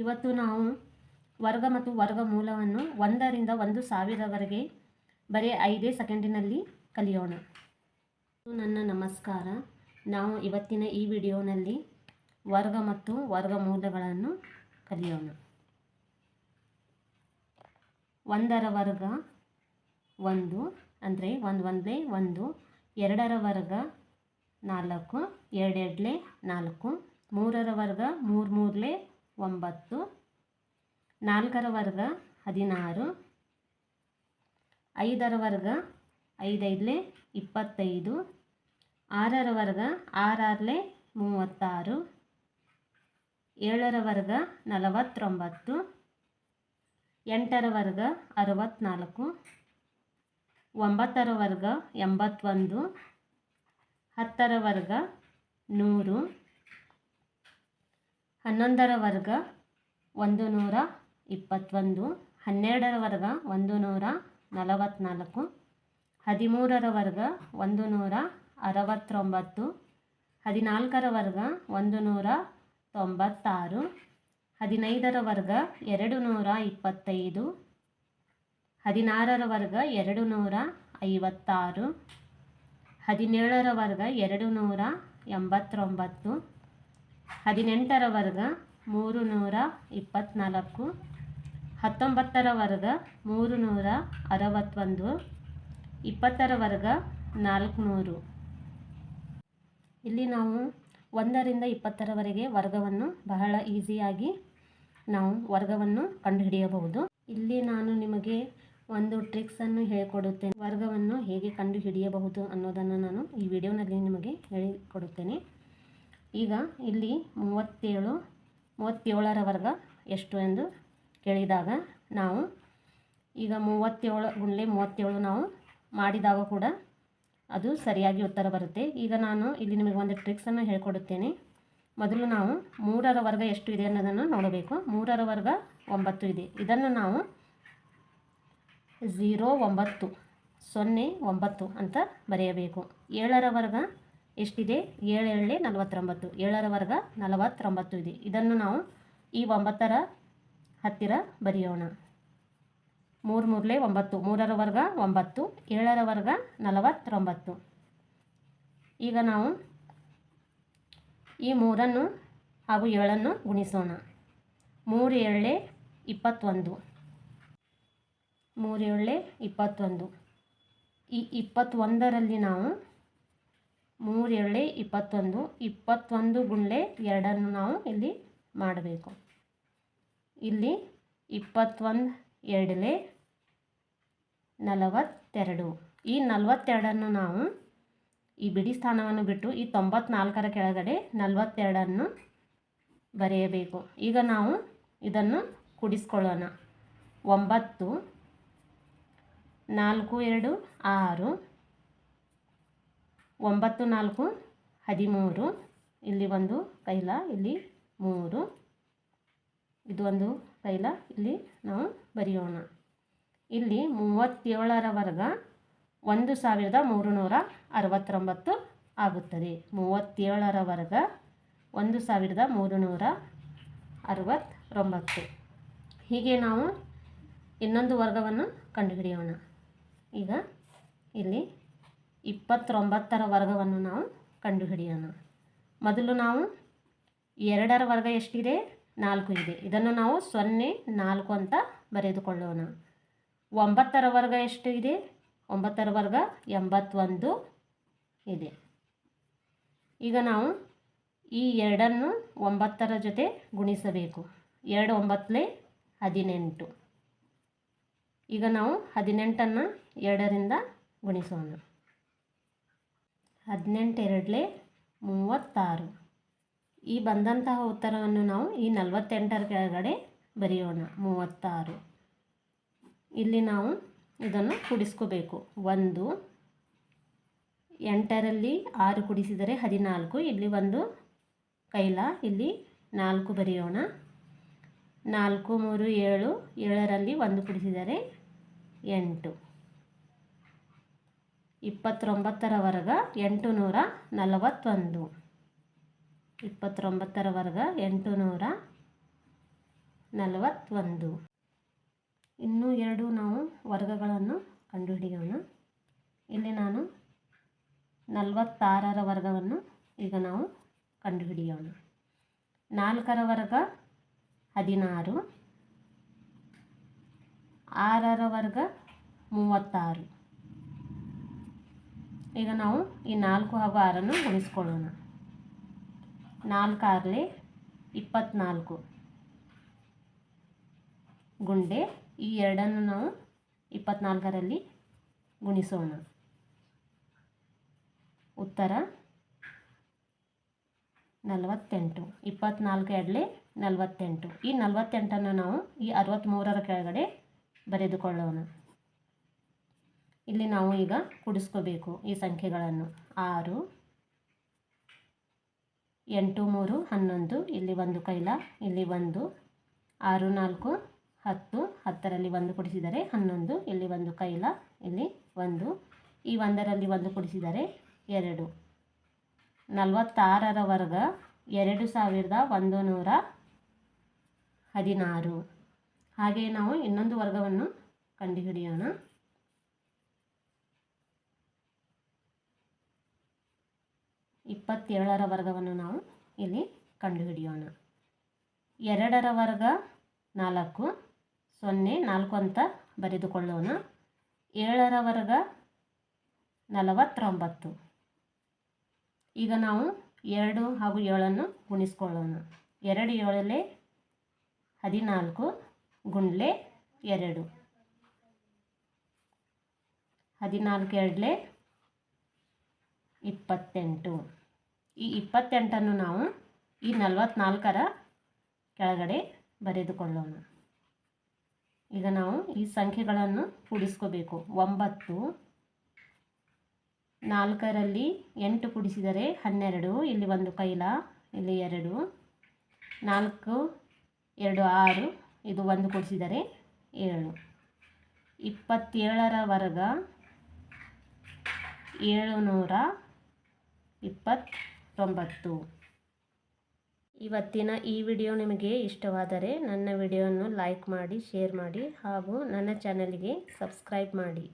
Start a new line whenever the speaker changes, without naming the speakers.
ಇವತ್ತು ನಾವು ವರ್ಗ ಮತ್ತು ವರ್ಗಮೂಲವನ್ನು ಒಂದರಿಂದ ಒಂದು ಸಾವಿರವರೆಗೆ ಬರೀ ಐದೇ ಸೆಕೆಂಡಿನಲ್ಲಿ ಕಲಿಯೋಣ. ನನ್ನ ನಮಸ್ಕಾರ. ನಾವು ಇವತ್ತಿನ ಈ ವಿಡಿಯೋನಲ್ಲಿ ವರ್ಗ ಮತ್ತು ವರ್ಗಮೂಲಗಳನ್ನು ಕಲಿಯೋಣ. ಒಂದರ ವರ್ಗ ಒಂದು, ಅಂದರೆ ಒಂದು ಒಂದೇ ಒಂದು, ಎರಡರ ವರ್ಗ ನಾಲ್ಕು ಎರಡೆರಡಲೆ ನಾಲ್ಕು, ಮೂರರ ವರ್ಗ ಮೂರು ಮೂರಲೆ ಒಂಬತ್ತು, ನಾಲ್ಕರ ವರ್ಗ ಹದಿನಾರು, ಐದರ ವರ್ಗ ಐದೈದಲೆ ಇಪ್ಪತ್ತೈದು, ಆರರ ವರ್ಗ ಆರಾರಲೆ ಮೂವತ್ತಾರು, ಏಳರ ವರ್ಗ ನಲವತ್ತೊಂಬತ್ತು, ಎಂಟರ ವರ್ಗ ಅರವತ್ತ್ನಾಲ್ಕು ಒಂಬತ್ತರ ವರ್ಗ ಎಂಬತ್ತೊಂದು, ಹತ್ತರ ವರ್ಗ ನೂರು ಹನ್ನೊಂದರ ವರ್ಗ ಒಂದು ನೂರ ಇಪ್ಪತ್ತೊಂದು. ಹನ್ನೆರಡರ ವರ್ಗ ಒಂದು ನೂರ ನಲವತ್ತ್ನಾಲ್ಕು ಹದಿಮೂರರ ವರ್ಗ ಒಂದು ನೂರ ಅರವತ್ತೊಂಬತ್ತು. ಹದಿನಾಲ್ಕರ ವರ್ಗ ಒಂದು ನೂರ ತೊಂಬತ್ತಾರು. ಹದಿನೈದರ ವರ್ಗ ಎರಡು ನೂರ ಇಪ್ಪತ್ತೈದು. ಹದಿನಾರರ ವರ್ಗ ಎರಡು ನೂರ ಐವತ್ತಾರು. ಹದಿನೇಳರ ವರ್ಗ ಎರಡು ನೂರ ಎಂಬತ್ತೊಂಬತ್ತು. ಹದಿನೆಂಟರ ವರ್ಗ ಮೂರು ನೂರ ಇಪ್ಪತ್ತ್ನಾಲ್ಕು ಹತ್ತೊಂಬತ್ತರ ವರ್ಗ ಮೂರು ನೂರ ಅರವತ್ತೊಂದು ಇಪ್ಪತ್ತರ ವರ್ಗ ನಾಲ್ಕುನೂರು. ಇಲ್ಲಿ ನಾವು ಒಂದರಿಂದ ಇಪ್ಪತ್ತರವರೆಗೆ ವರ್ಗವನ್ನು ಬಹಳ ಈಸಿಯಾಗಿ ನಾವು ವರ್ಗವನ್ನು ಕಂಡುಹಿಡಿಯಬಹುದು. ಇಲ್ಲಿ ನಾನು ನಿಮಗೆ ಒಂದು ಟ್ರಿಕ್ಸನ್ನು ಹೇಳಿಕೊಡುತ್ತೇನೆ. ವರ್ಗವನ್ನು ಹೇಗೆ ಕಂಡುಹಿಡಿಯಬಹುದು ಅನ್ನೋದನ್ನು ನಾನು ಈ ವಿಡಿಯೋನಲ್ಲಿ ನಿಮಗೆ ಹೇಳಿಕೊಡುತ್ತೇನೆ. ಈಗ ಇಲ್ಲಿ ಮೂವತ್ತೇಳು, ಮೂವತ್ತೇಳರ ವರ್ಗ ಎಷ್ಟು ಎಂದು ಕೇಳಿದಾಗ ನಾವು ಈಗ ಮೂವತ್ತೇಳು ಗುಂಡ್ಲೆ ಮೂವತ್ತೇಳು ನಾವು ಮಾಡಿದಾಗ ಕೂಡ ಅದು ಸರಿಯಾಗಿ ಉತ್ತರ ಬರುತ್ತೆ. ಈಗ ನಾನು ಇಲ್ಲಿ ನಿಮಗೆ ಒಂದು ಟ್ರಿಕ್ಸನ್ನು ಹೇಳ್ಕೊಡುತ್ತೇನೆ. ಮೊದಲು ನಾವು ಮೂರರ ವರ್ಗ ಎಷ್ಟು ಇದೆ ಅನ್ನೋದನ್ನು ನೋಡಬೇಕು. ಮೂರರ ವರ್ಗ ಒಂಬತ್ತು ಇದೆ. ಇದನ್ನು ನಾವು ಝೀರೋ ಒಂಬತ್ತು, ಸೊನ್ನೆ ಒಂಬತ್ತು ಅಂತ ಬರೆಯಬೇಕು. ಏಳರ ವರ್ಗ ಎಷ್ಟಿದೆ? ಏಳು ಏಳೇ ನಲವತ್ತೊಂಬತ್ತು. ಏಳರ ವರ್ಗ ನಲವತ್ತೊಂಬತ್ತು ಇದೆ. ಇದನ್ನು ನಾವು ಈ ಒಂಬತ್ತರ ಹತ್ತಿರ ಬರೆಯೋಣ. ಮೂರು ಮೂರಲೇ ಒಂಬತ್ತು. ಮೂರರ ವರ್ಗ ಒಂಬತ್ತು. ಏಳರ ವರ್ಗ ನಲವತ್ತೊಂಬತ್ತು. ಈಗ ನಾವು ಈ ಮೂರನ್ನು ಹಾಗೂ ಏಳನ್ನು ಗುಣಿಸೋಣ. ಮೂರು ಏಳೇ ಇಪ್ಪತ್ತೊಂದು. ಮೂರು ಏಳೇ ಇಪ್ಪತ್ತೊಂದು. ಈ ಇಪ್ಪತ್ತೊಂದರಲ್ಲಿ ನಾವು ಮೂರು ಏಳೇ ಇಪ್ಪತ್ತೊಂದು ಇಪ್ಪತ್ತೊಂದು ಗುಂಡ್ಲೆ ಎರಡನ್ನು ನಾವು ಇಲ್ಲಿ ಮಾಡಬೇಕು. ಇಲ್ಲಿ ಇಪ್ಪತ್ತೊಂದು ಎರಡಲೆ ನಲವತ್ತೆರಡು. ಈ ನಲವತ್ತೆರಡನ್ನು ನಾವು ಈ ಬಿಡಿ ಸ್ಥಾನವನ್ನು ಬಿಟ್ಟು ಈ ತೊಂಬತ್ನಾಲ್ಕರ ಕೆಳಗಡೆ ನಲವತ್ತೆರಡನ್ನು ಬರೆಯಬೇಕು. ಈಗ ನಾವು ಇದನ್ನು ಕೂಡಿಸ್ಕೊಳ್ಳೋಣ. ಒಂಬತ್ತು, ನಾಲ್ಕು, ಎರಡು, ಆರು ಒಂಬತ್ತು ನಾಲ್ಕು ಹದಿಮೂರು. ಇಲ್ಲಿ ಒಂದು ಕೈಲ ಇಲ್ಲಿ ಮೂರು. ಇದು ಒಂದು ಕೈಲ ಇಲ್ಲಿ ನಾವು ಬರೆಯೋಣ. ಇಲ್ಲಿ ಮೂವತ್ತೇಳರ ವರ್ಗ ಒಂದು ಸಾವಿರದ ಮೂರು ನೂರ ಅರವತ್ತೊಂಬತ್ತು ಆಗುತ್ತದೆ. ಮೂವತ್ತೇಳರ ವರ್ಗ ಒಂದು ಸಾವಿರದ ಮೂರು ನೂರ ಅರವತ್ತೊಂಬತ್ತು. ಹೀಗೆ ನಾವು ಇನ್ನೊಂದು ವರ್ಗವನ್ನು ಕಂಡುಹಿಡಿಯೋಣ. ಈಗ ಇಲ್ಲಿ ಇಪ್ಪತ್ತೊಂಬತ್ತರ ವರ್ಗವನ್ನು ನಾವು ಕಂಡುಹಿಡಿಯೋಣ. ಮೊದಲು ನಾವು ಎರಡರ ವರ್ಗ ಎಷ್ಟಿದೆ? ನಾಲ್ಕು ಇದೆ. ಇದನ್ನು ನಾವು ಸೊನ್ನೆ, ನಾಲ್ಕು ಅಂತ ಬರೆದುಕೊಳ್ಳೋಣ. ಒಂಬತ್ತರ ವರ್ಗ ಎಷ್ಟು ಇದೆ? ಒಂಬತ್ತರ ವರ್ಗ ಎಂಬತ್ತೊಂದು ಇದೆ. ಈಗ ನಾವು ಈ ಎರಡನ್ನು ಒಂಬತ್ತರ ಜೊತೆ ಗುಣಿಸಬೇಕು. ಎರಡು ಒಂಬತ್ತಲೇ ಹದಿನೆಂಟು. ಈಗ ನಾವು ಹದಿನೆಂಟನ್ನು ಎರಡರಿಂದ ಗುಣಿಸೋಣ. ಹದಿನೆಂಟು ಎರಡಲೇ ಮೂವತ್ತಾರು. ಈ ಬಂದಂತಹ ಉತ್ತರವನ್ನು ನಾವು ಈ ನಲವತ್ತೆಂಟರ ಕೆಳಗಡೆ ಬರೆಯೋಣ. ಮೂವತ್ತಾರು. ಇಲ್ಲಿ ನಾವು ಇದನ್ನು ಕುಡಿಸ್ಕೋಬೇಕು. ಒಂದು, ಎಂಟರಲ್ಲಿ ಆರು ಕುಡಿಸಿದರೆ ಹದಿನಾಲ್ಕು. ಇಲ್ಲಿ ಒಂದು ಕೈಲ, ಇಲ್ಲಿ ನಾಲ್ಕು ಬರೆಯೋಣ. ನಾಲ್ಕು, ಮೂರು, ಏಳು, ಏಳರಲ್ಲಿ ಒಂದು ಕುಡಿಸಿದರೆ ಎಂಟು. ಇಪ್ಪತ್ತೊಂಬತ್ತರ ವರ್ಗ ಎಂಟು ನೂರ ನಲವತ್ತೊಂದು. ಇಪ್ಪತ್ತೊಂಬತ್ತರ ವರ್ಗ ಎಂಟು ನೂರ ನಲವತ್ತೊಂದು. ಇನ್ನೂ ಎರಡು ನಾವು ವರ್ಗಗಳನ್ನು ಕಂಡುಹಿಡಿಯೋಣ. ಇಲ್ಲಿ ನಾನು ನಲವತ್ತಾರರ ವರ್ಗವನ್ನು ಈಗ ನಾವು ಕಂಡುಹಿಡಿಯೋಣ. ನಾಲ್ಕರ ವರ್ಗ ಹದಿನಾರು. ಆರರ ವರ್ಗ ಮೂವತ್ತಾರು. ಈಗ ನಾವು ಈ ನಾಲ್ಕು ಹಾಗೂ ಆರನ್ನು ಗುಣಿಸ್ಕೊಳ್ಳೋಣ ನಾಲ್ಕಾರಲೆ ಇಪ್ಪತ್ತ್ನಾಲ್ಕು ಗುಂಡೆ, ಈ ಎರಡನ್ನು ನಾವು ಇಪ್ಪತ್ತ್ನಾಲ್ಕರಲ್ಲಿ ಗುಣಿಸೋಣ. ಉತ್ತರ, ನಲವತ್ತೆಂಟು. ಇಪ್ಪತ್ತ್ನಾಲ್ಕು ಎರಡಲೆ ನಲವತ್ತೆಂಟು. ಈ ನಲವತ್ತೆಂಟನ್ನು ನಾವು ಈ ಅರವತ್ತ್ಮೂರರ ಕೆಳಗಡೆ ಬರೆದುಕೊಳ್ಳೋಣ. ಇಲ್ಲಿ ನಾವು ಈಗ ಕೂಡಿಸ್ಕೋಬೇಕು ಈ ಸಂಖ್ಯೆಗಳನ್ನು. ಆರು, ಎಂಟು, ಮೂರು, ಹನ್ನೊಂದು, ಇಲ್ಲಿ ಒಂದು ಕೈಲ, ಇಲ್ಲಿ ಒಂದು, ಆರು, ನಾಲ್ಕು, ಹತ್ತು, ಹತ್ತರಲ್ಲಿ ಒಂದು ಕುಡಿಸಿದರೆ ಹನ್ನೊಂದು, ಇಲ್ಲಿ ಒಂದು ಕೈಲ, ಇಲ್ಲಿ ಒಂದು, ಈ ಒಂದರಲ್ಲಿ ಒಂದು ಕುಡಿಸಿದರೆ ಎರಡು. ನಲವತ್ತಾರರ ವರ್ಗ ಎರಡು ಸಾವಿರದ ಒಂದು ನೂರ ಹದಿನಾರು. ಹಾಗೆಯೇ ನಾವು ಇನ್ನೊಂದು ವರ್ಗವನ್ನು ಕಂಡುಹಿಡಿಯೋಣ. ಇಪ್ಪತ್ತೇಳರ ವರ್ಗವನ್ನು ನಾವು ಇಲ್ಲಿ ಕಂಡುಹಿಡಿಯೋಣ. ಎರಡರ ವರ್ಗ ನಾಲ್ಕು, ಸೊನ್ನೆ, ನಾಲ್ಕು ಅಂತ ಬರೆದುಕೊಳ್ಳೋಣ. ಏಳರ ವರ್ಗ ನಲವತ್ತೊಂಬತ್ತು. ಈಗ ನಾವು ಎರಡು ಹಾಗೂ ಏಳನ್ನು ಗುಣಿಸ್ಕೊಳ್ಳೋಣ. ಎರಡು ಏಳಲೆ ಹದಿನಾಲ್ಕು ಗುಂಡ್ಲೆ ಎರಡು. ಹದಿನಾಲ್ಕು ಎರಡಲೆ ಇಪ್ಪತ್ತೆಂಟು. ಈ ಇಪ್ಪತ್ತೆಂಟನ್ನು ನಾವು ಈ ನಲವತ್ನಾಲ್ಕರ ಕೆಳಗಡೆ ಬರೆದುಕೊಳ್ಳೋಣ. ಈಗ ನಾವು ಈ ಸಂಖ್ಯೆಗಳನ್ನು ಕೂಡಿಸ್ಕೋಬೇಕು. ಒಂಬತ್ತು, ನಾಲ್ಕರಲ್ಲಿ ಎಂಟು ಕೂಡಿಸಿದರೆ ಹನ್ನೆರಡು, ಇಲ್ಲಿ ಒಂದು ಕೈಲ, ಇಲ್ಲಿ ಎರಡು, ನಾಲ್ಕು, ಎರಡು, ಆರು, ಇದು ಒಂದು ಕೂಡಿಸಿದರೆ ಏಳು. ಇಪ್ಪತ್ತೇಳರ ವರ್ಗ ಏಳುನೂರ ಇಪ್ಪತ್ತೊಂಬತ್ತು. ಇವತ್ತಿನ ಈ ವಿಡಿಯೋ ನಿಮಗೆ ಇಷ್ಟವಾದರೆ ನನ್ನ ವಿಡಿಯೋವನ್ನು ಲೈಕ್ ಮಾಡಿ, ಶೇರ್ ಮಾಡಿ ಹಾಗೂ ನನ್ನ ಚಾನಲ್ಗೆ ಸಬ್ಸ್ಕ್ರೈಬ್ ಮಾಡಿ.